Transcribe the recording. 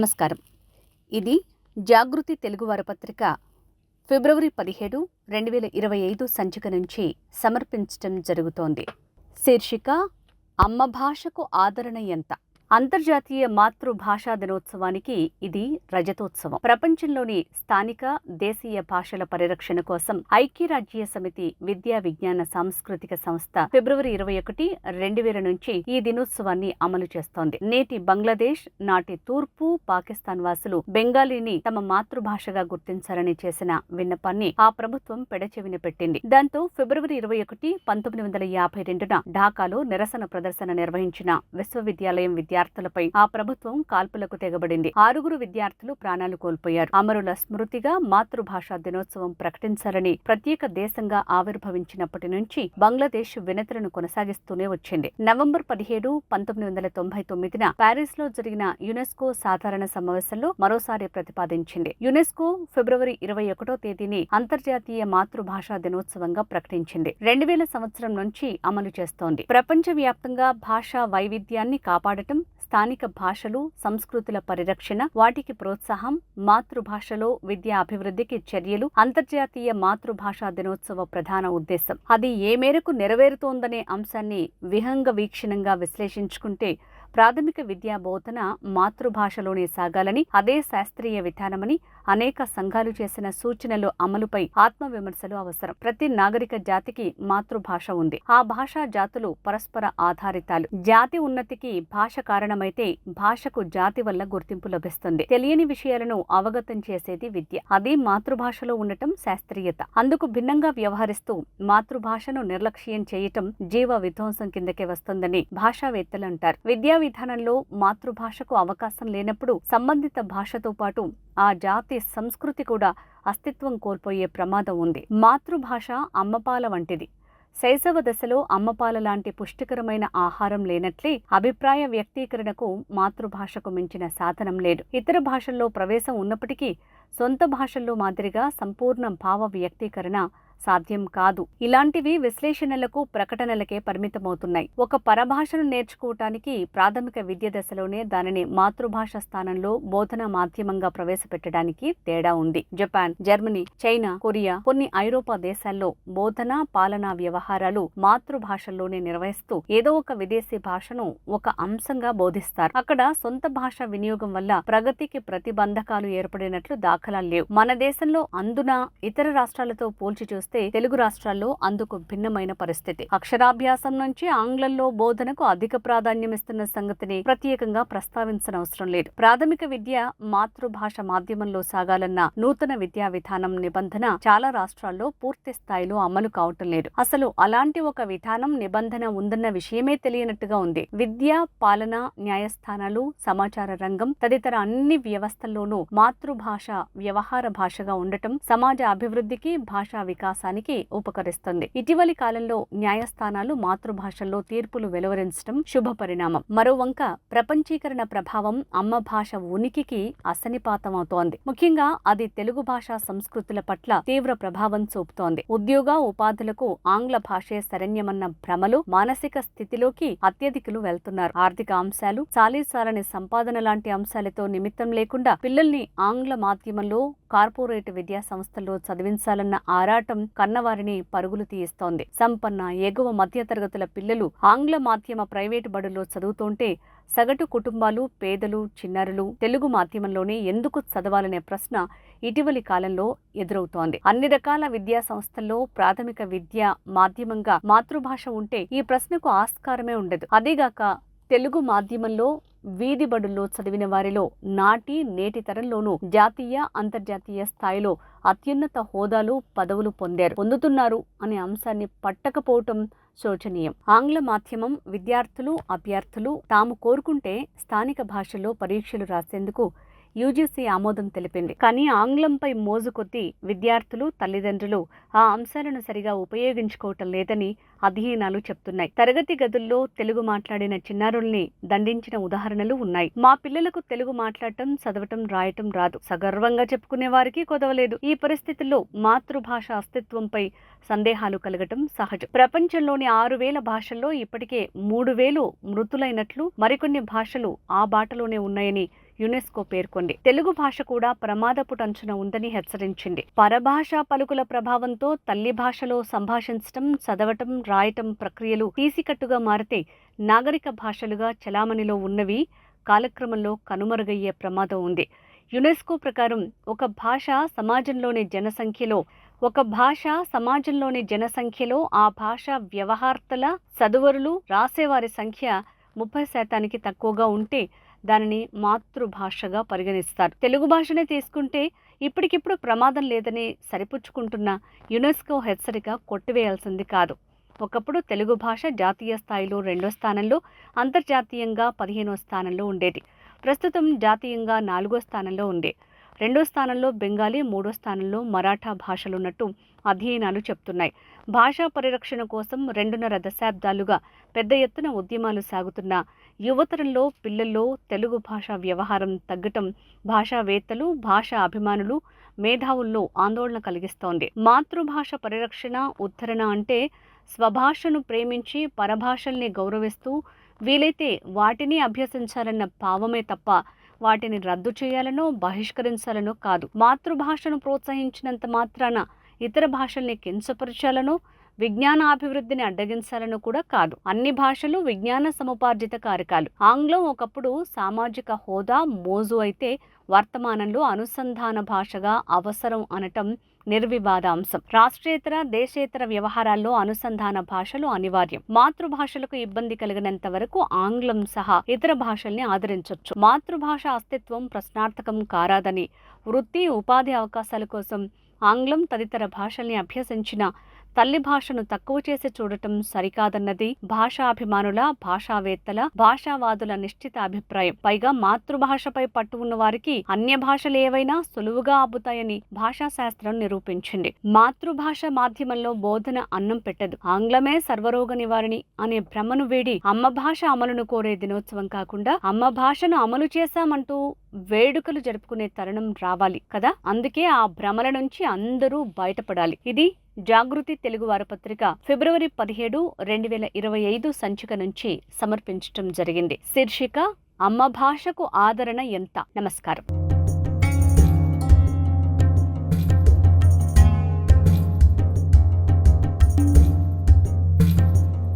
నమస్కారం. ఇది జాగృతి తెలుగు వారపత్రిక ఫిబ్రవరి పదిహేడు రెండు వేల ఇరవై ఐదు సంచిక నుంచి సమర్పించడం జరుగుతోంది. శీర్షిక అమ్మ భాషకు ఆదరణ ఎంత? అంతర్జాతీయ మాతృభాషా దినోత్సవానికి ఇది రజతోత్సవం. ప్రపంచంలోని స్థానిక దేశీయ భాషల పరిరక్షణ కోసం ఐక్యరాజ్య సమితి విద్యా విజ్ఞాన సాంస్కృతిక సంస్థ ఫిబ్రవరి ఇరవై ఒకటి రెండు వేల నుంచి ఈ దినోత్సవాన్ని అమలు చేస్తోంది. నేటి బంగ్లాదేశ్ నాటి తూర్పు పాకిస్తాన్ వాసులు బెంగాలీని తమ మాతృభాషగా గుర్తించాలని చేసిన విన్నపాన్ని ఆ ప్రభుత్వం పెడచెవిన పెట్టింది. దాంతో ఫిబ్రవరి ఇరవై ఒకటి పంతొమ్మిది వందల యాభై రెండున ఢాకాలో నిరసన ప్రదర్శన నిర్వహించిన విశ్వవిద్యాలయం విద్యార్థులపై ఆ ప్రభుత్వం కాల్పులకు తెగబడింది. ఆరుగురు విద్యార్థులు ప్రాణాలు కోల్పోయారు. అమరుల స్మృతిగా మాతృభాషా దినోత్సవం ప్రకటించాలని ప్రత్యేక దేశంగా ఆవిర్భవించినప్పటి నుంచి బంగ్లాదేశ్ వినతులను కొనసాగిస్తూనే వచ్చింది. నవంబర్ పదిహేడు పంతొమ్మిది వందల తొంభై తొమ్మిదిన ప్యారిస్లో జరిగిన యునెస్కో సాధారణ సమావేశంలో మరోసారి ప్రతిపాదించింది. యునెస్కో ఫిబ్రవరి ఇరవై ఒకటో తేదీని అంతర్జాతీయ మాతృభాషా దినోత్సవంగా ప్రకటించింది. రెండు వేల సంవత్సరం నుంచి అమలు చేస్తోంది. ప్రపంచవ్యాప్తంగా భాషా వైవిధ్యాన్ని కాపాడటం స్థానిక భాషలు సంస్కృతుల పరిరక్షణ వాటికి ప్రోత్సాహం మాతృభాషలో విద్యా అభివృద్ధికి చర్యలు అంతర్జాతీయ మాతృభాషా దినోత్సవ ప్రధాన ఉద్దేశం. అది ఏ మేరకు నెరవేరుతోందనే అంశాన్ని విహంగ వీక్షణంగా విశ్లేషించుకుంటే ప్రాథమిక విద్యా బోధన మాతృభాషలోనే సాగాలని అదే శాస్త్రీయ విధానమని అనేక సంఘాలు చేసిన సూచనలు అమలుపై ఆత్మవిమర్శలు అవసరం. ప్రతి నాగరిక జాతికి మాతృభాష ఉంది. ఆ భాషా జాతులు పరస్పర ఆధారితాలు. జాతి ఉన్నతికి భాష కారణమైతే భాషకు జాతి వల్ల గుర్తింపు లభిస్తుంది. తెలియని విషయాలను అవగతం చేసేది విద్య. అది మాతృభాషలో ఉండటం శాస్త్రీయత. అందుకు భిన్నంగా వ్యవహరిస్తూ మాతృభాషను నిర్లక్ష్యం చేయటం జీవ విధ్వంసం కిందకే వస్తుందని భాషావేత్తలు అంటారు. విద్యా విధానంలో మాతృభాషకు అవకాశం లేనప్పుడు సంబంధిత భాషతో పాటు ఆ జాతి సంస్కృతి కూడా అస్తిత్వం కోల్పోయే ప్రమాదం ఉంది. మాతృభాష అమ్మపాల వంటిది. శైశవ దశలో అమ్మపాల లాంటి పుష్టికరమైన ఆహారం లేనట్లే అభిప్రాయ వ్యక్తీకరణకు మాతృభాషకు మించిన సాధనం లేదు. ఇతర భాషల్లో ప్రవేశం ఉన్నప్పటికీ సొంత భాషల్లో మాదిరిగా సంపూర్ణ భావ వ్యక్తీకరణ సాధ్యం కాదు. ఇలాంటివి విశ్లేషణలకు ప్రకటనలకే పరిమితమవుతున్నాయి. ఒక పరభాషను నేర్చుకోవటానికి ప్రాథమిక విద్య దశలోనే దానిని మాతృభాష స్థానంలో బోధన మాధ్యమంగా ప్రవేశపెట్టడానికి తేడా ఉంది. జపాన్ జర్మనీ చైనా కొరియా కొన్ని ఐరోపా దేశాల్లో బోధన పాలనా వ్యవహారాలు మాతృభాషల్లోనే నిర్వహిస్తూ ఏదో ఒక విదేశీ భాషను ఒక అంశంగా బోధిస్తారు. అక్కడ సొంత భాష వినియోగం వల్ల ప్రగతికి ప్రతిబంధకాలు ఏర్పడినట్లు దాఖలాలు లేవు. మన దేశంలో అందున ఇతర రాష్ట్రాలతో పోల్చి చూస్తే చూస్తే తెలుగు రాష్ట్రాల్లో అందుకు భిన్నమైన పరిస్థితి. అక్షరాభ్యాసం నుంచి ఆంగ్లంలో బోధనకు అధిక ప్రాధాన్యం ఇస్తున్న సంగతిని ప్రత్యేకంగా ప్రస్తావించిన అవసరం లేదు. ప్రాథమిక విద్య మాతృభాష మాధ్యమంలో సాగాలన్న నూతన విద్యా విధానం నిబంధన చాలా రాష్ట్రాల్లో పూర్తి స్థాయిలో అమలు కావటం లేదు. అసలు అలాంటి ఒక విధానం నిబంధన ఉందన్న విషయమే తెలియనట్టుగా ఉంది. విద్య పాలన న్యాయస్థానాలు సమాచార రంగం తదితర అన్ని వ్యవస్థల్లోనూ మాతృభాష వ్యవహార భాషగా ఉండటం సమాజ అభివృద్ధికి భాషా వికాసం వికాసానికి ఉపకరిస్తుంది. ఇటీవలి కాలంలో న్యాయస్థానాలు మాతృభాషల్లో తీర్పులు వెలువరించడం శుభ పరిణామం మరోవంక ప్రపంచీకరణ ప్రభావం అమ్మ భాష ఉనికికి అసనిపాతమవుతోంది ముఖ్యంగా అది తెలుగు భాషా సంస్కృతుల పట్ల తీవ్ర ప్రభావం చూపుతోంది. ఉద్యోగ ఉపాధులకు ఆంగ్ల భాషే శరణ్యమన్న భ్రమలు మానసిక స్థితిలోకి అత్యధికులు వెళ్తున్నారు. ఆర్థిక అంశాలు చాలీసాలని సంపాదన లాంటి అంశాలతో నిమిత్తం లేకుండా పిల్లల్ని ఆంగ్ల మాధ్యమంలో కార్పొరేట్ విద్యా సంస్థల్లో చదివించాలన్న ఆరాటం కన్నవారిని పరుగులు తీయిస్తోంది. సంపన్న ఎగువ మధ్యతరగతుల పిల్లలు ఆంగ్ల మాధ్యమ ప్రైవేటు బడుల్లో చదువుతుంటే సగటు కుటుంబాలు పేదలు చిన్నారులు తెలుగు మాధ్యమంలోనే ఎందుకు చదవాలనే ప్రశ్న ఇటీవలి కాలంలో ఎదురవుతోంది. అన్ని రకాల విద్యా సంస్థల్లో ప్రాథమిక విద్య మాధ్యమంగా మాతృభాష ఉంటే ఈ ప్రశ్నకు ఆస్కారమే ఉండదు. అదేగాక తెలుగు మాధ్యమంలో వీధి బడుల్లో చదివిన వారిలో నాటి నేటి తరంలోనూ జాతీయ అంతర్జాతీయ స్థాయిలో అత్యున్నత హోదాలు పదవులు పొందారు. పొందుతున్నారు అనే అంశాన్ని పట్టకపోవటం శోచనీయం. ఆంగ్ల మాధ్యమం విద్యార్థులు అభ్యర్థులు తాము కోరుకుంటే స్థానిక భాషలో పరీక్షలు రాసేందుకు యూజీసీ ఆమోదం తెలిపింది. కానీ ఆంగ్లంపై మోజు కొద్దీ విద్యార్థులు తల్లిదండ్రులు ఆ అంశాలను సరిగా ఉపయోగించుకోవటం లేదని అధ్యయనాలు చెప్తున్నాయి. తరగతి గదుల్లో తెలుగు మాట్లాడిన చిన్నారుల్ని దండించిన ఉదాహరణలు ఉన్నాయి. మా పిల్లలకు తెలుగు మాట్లాడటం చదవటం రాయటం రాదు. సగర్వంగా చెప్పుకునే వారికి కొదవలేదు. ఈ పరిస్థితుల్లో మాతృభాష అస్తిత్వంపై సందేహాలు కలగటం సహజం. ప్రపంచంలోని ఆరు వేల భాషల్లో ఇప్పటికే మూడు వేలు మృతులైనట్లు మరికొన్ని భాషలు ఆ బాటలోనే ఉన్నాయని యునెస్కో పేర్కొంది. తెలుగు భాష కూడా ప్రమాదపు టంచున ఉందని హెచ్చరించింది. పరభాష పలుకుల ప్రభావంతో తల్లి భాషలో సంభాషించటం చదవటం రాయటం ప్రక్రియలు తీసికట్టుగా మారితే నాగరిక భాషలుగా చలామణిలో ఉన్నవి కాలక్రమంలో కనుమరుగయ్యే ప్రమాదం ఉంది. యునెస్కో ప్రకారం ఒక భాష సమాజంలోని జనసంఖ్యలో ఒక భాష సమాజంలోని జనసంఖ్యలో ఆ భాష వ్యవహార్తల చదువరులు రాసేవారి సంఖ్య ముప్పై శాతానికి తక్కువగా ఉంటే దానిని మాతృభాషగా పరిగణిస్తారు. తెలుగు భాషనే తీసుకుంటే ఇప్పటికిప్పుడు ప్రమాదం లేదని సరిపుచ్చుకుంటున్న యునెస్కో హెచ్చరిక కొట్టివేయాల్సింది కాదు. ఒకప్పుడు తెలుగు భాష జాతీయ స్థాయిలో రెండో స్థానంలో అంతర్జాతీయంగా పదిహేనో స్థానంలో ఉండేది. ప్రస్తుతం జాతీయంగా నాలుగో స్థానంలో ఉంది. రెండో స్థానంలో బెంగాలీ మూడో స్థానంలో మరాఠా భాషలున్నట్టు అధ్యయనాలు చెప్తున్నాయి. భాషా పరిరక్షణ కోసం రెండున్నర దశాబ్దాలుగా పెద్ద ఎత్తున ఉద్యమాలు సాగుతున్న యువతరంలో పిల్లల్లో తెలుగు భాష వ్యవహారం తగ్గటం భాషావేత్తలు భాషా అభిమానులు మేధావుల్లో ఆందోళన కలిగిస్తోంది. మాతృభాష పరిరక్షణ ఉద్ధరణ అంటే స్వభాషను ప్రేమించి పరభాషల్ని గౌరవిస్తూ వీలైతే వాటిని అభ్యసించాలన్న భావమే తప్ప వాటిని రద్దు చేయాలనో బహిష్కరించాలనో కాదు. మాతృభాషను ప్రోత్సహించినంత మాత్రాన ఇతర భాషల్ని కించపరచాలనో విజ్ఞానాభివృద్ధిని అడ్డగించాలను కూడా కాదు. అన్ని భాషలు విజ్ఞాన సముపార్జిత కారకాలు. ఆంగ్లం ఒకప్పుడు సామాజిక హోదా మోజు అయితే వర్తమానంలో అనుసంధాన భాషగా అవసరం అనటం నిర్వివాదాంశం రాష్ట్రేతర దేశేతర వ్యవహారాల్లో అనుసంధాన భాషలు అనివార్యం. మాతృభాషలకు ఇబ్బంది కలిగినంత వరకు ఆంగ్లం సహా ఇతర భాషల్ని ఆదరించవచ్చు మాతృభాష అస్తిత్వం ప్రశ్నార్థకం కారాదని వృత్తి ఉపాధి అవకాశాల కోసం ఆంగ్లం తదితర భాషల్ని అభ్యసించిన తల్లి భాషను తక్కువ చేసి చూడటం సరికాదన్నది భాషాభిమానుల భాషావేత్తల భాషావాదుల నిశ్చిత అభిప్రాయం. పైగా మాతృభాషపై పట్టు ఉన్న వారికి అన్య భాషలు ఏవైనా సులువుగా అబ్బుతాయని భాషా శాస్త్రం నిరూపించింది. మాతృభాష మాధ్యమంలో బోధన అన్నం పెట్టదు. ఆంగ్లమే సర్వరోగ నివారణి అనే భ్రమను వేడి అమ్మ భాష అమలును కోరే దినోత్సవం కాకుండా అమ్మ భాషను అమలు చేశామంటూ వేడుకలు జరుపుకునే తరుణం రావాలి కదా. అందుకే ఆ భ్రమల నుంచి అందరూ బయటపడాలి. ఇది జాగృతి తెలుగు వారపత్రిక ఫిబ్రవరి పదిహేడు రెండు వేల ఇరవై ఐదు సంచిక నుంచి సమర్పించటం జరిగింది. శీర్షిక అమ్మ భాషకు ఆదరణ ఎంత? నమస్కారం.